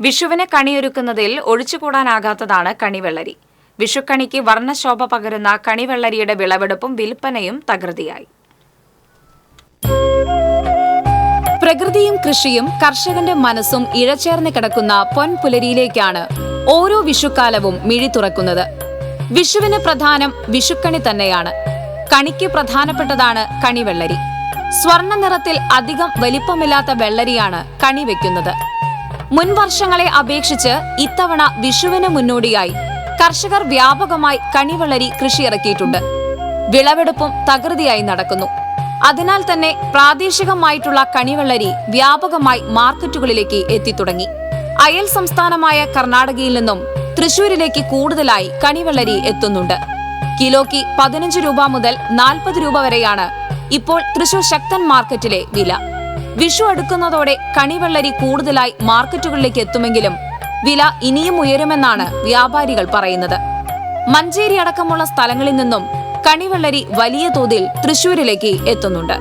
വിഷുവിന് കണിയൊരുക്കുന്നതിൽ ഒഴിച്ചുകൂടാനാകാത്തതാണ് കണിവെള്ളരി. വിഷുക്കണിക്ക് വർണശോഭ പകരുന്ന കണിവെള്ളരിയുടെ വിളവെടുപ്പും വിൽപ്പനയും തകൃതിയായി. പ്രകൃതിയും കൃഷിയും കർഷകന്റെ മനസ്സും ഇഴചേർന്ന് കിടക്കുന്ന പൊൻപുലരിയിലേക്കാണ് ഓരോ വിഷുക്കാലവും മിഴി തുറക്കുന്നത്. വിഷുവിന് പ്രധാനം വിഷുക്കണി തന്നെയാണ്. കണിക്ക് പ്രധാനപ്പെട്ടതാണ് കണിവെള്ളരി. സ്വർണ നിറത്തിൽ അധികം വലിപ്പമില്ലാത്ത വെള്ളരിയാണ് കണി വെക്കുന്നത്. മുൻ വർഷങ്ങളെ അപേക്ഷിച്ച് ഇത്തവണ വിഷുവിന് മുന്നോടിയായി. കർഷകർ വ്യാപകമായി കണിവളരി കൃഷിയിറക്കിയിട്ടുണ്ട്. വിളവെടുപ്പും തകൃതിയായി നടക്കുന്നു. അതിനാൽ തന്നെ പ്രാദേശികമായിട്ടുള്ള കണിവെള്ളരി വ്യാപകമായി മാർക്കറ്റുകളിലേക്ക് എത്തിത്തുടങ്ങി. അയൽ സംസ്ഥാനമായ കർണാടകയിൽ നിന്നും തൃശൂരിലേക്ക് കൂടുതലായി കണിവെള്ളരി എത്തുന്നുണ്ട്. കിലോയ്ക്ക് പതിനഞ്ച് രൂപ മുതൽ നാൽപ്പത് രൂപ വരെയാണ് ഇപ്പോൾ തൃശൂർ ശക്തൻ മാർക്കറ്റിലെ വില. വിഷു അടുക്കുന്നതോടെ കണിവെള്ളരി കൂടുതലായി മാർക്കറ്റുകളിലേക്ക് എത്തുമെങ്കിലും വില ഇനിയും ഉയരുമെന്നാണ് വ്യാപാരികൾ പറയുന്നത്. മഞ്ചേരി അടക്കമുള്ള സ്ഥലങ്ങളിൽ നിന്നും കണിവെള്ളരി വലിയ തോതിൽ തൃശൂരിലേക്ക് എത്തുന്നുണ്ട്.